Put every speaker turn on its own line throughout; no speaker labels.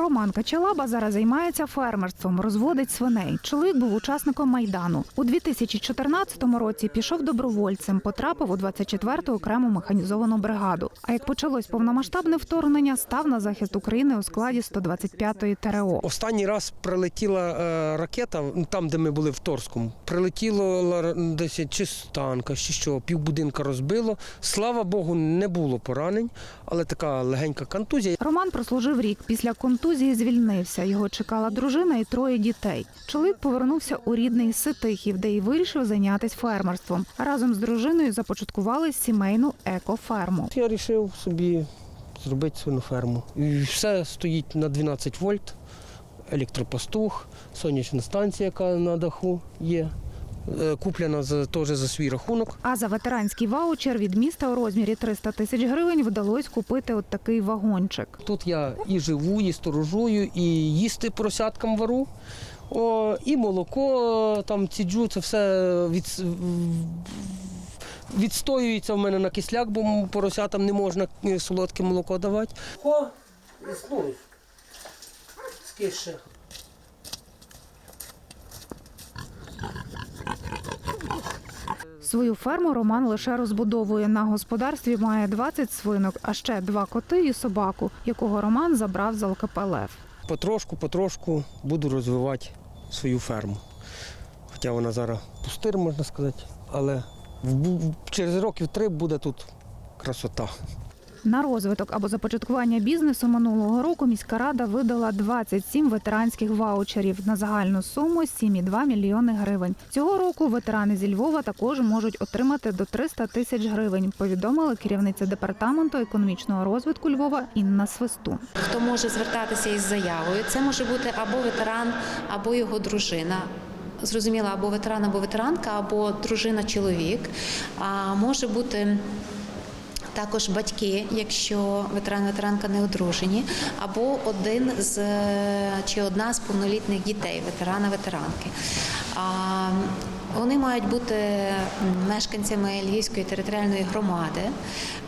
Роман Качалаба зараз займається фермерством, розводить свиней. Чоловік був учасником майдану. У 2014 році пішов добровольцем, потрапив у 24-ту окрему механізовану бригаду. А як почалось повномасштабне вторгнення, став на захист України у складі 125-ї ТРО.
Останній раз прилетіла е, ракета, ну, там, де ми були в Торському. Прилетіло десь чи з танка, чи що, півбудинка розбило. Слава Богу, не було поранень, але така легенька контузія.
Роман прослужив рік. Після контузії звільнився. Його чекала дружина і троє дітей. Чоловік повернувся у рідний Ситихів, де й вирішив зайнятися фермерством. Разом з дружиною започаткували сімейну екоферму.
Я вирішив собі зробити свиноферму. І все стоїть на 12 вольт, електропастух, сонячна станція, яка на даху є. Е, Куплена за, теж за свій рахунок.
А за ветеранський ваучер від міста у розмірі 300 тисяч гривень вдалось купити от такий вагончик.
Тут я і живу, і сторожую, і їсти поросяткам вару. О, і молоко там ціджу, це все від, відстоюється в мене на кисляк, бо поросятам не можна е, солодке молоко давати. О, існує. Скише.
Свою ферму Роман лише розбудовує. На господарстві має 20 свинок, а ще два коти і собаку, якого Роман забрав з ЛКП.
Потрошку, потрошку буду розвивати свою ферму. Хоча вона зараз пустир, можна сказати, але через років три буде тут красота.
На розвиток або започаткування бізнесу минулого року міська рада видала 27 ветеранських ваучерів на загальну суму 7,2 мільйони гривень. Цього року ветерани зі Львова також можуть отримати до 300 тисяч гривень. Повідомила керівниця департаменту економічного розвитку Львова Інна Свистун.
Хто може звертатися із заявою? Це може бути або ветеран, або його дружина. Зрозуміло, або ветеран, або ветеранка, або дружина-чоловік. А може бути також батьки, якщо ветеран ветеранка не одружені, або один з е, чи одна з повнолітніх дітей, ветерана ветеранки. Вони мають бути мешканцями Львівської територіальної громади,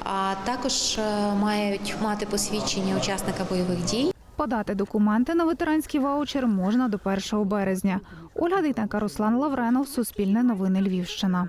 а також е, мають мати посвідчення учасника бойових дій.
Подати документи на ветеранський ваучер можна до 1 березня. Ольга Дитенка, Руслан Лавренов, Суспільне новини Львівщина.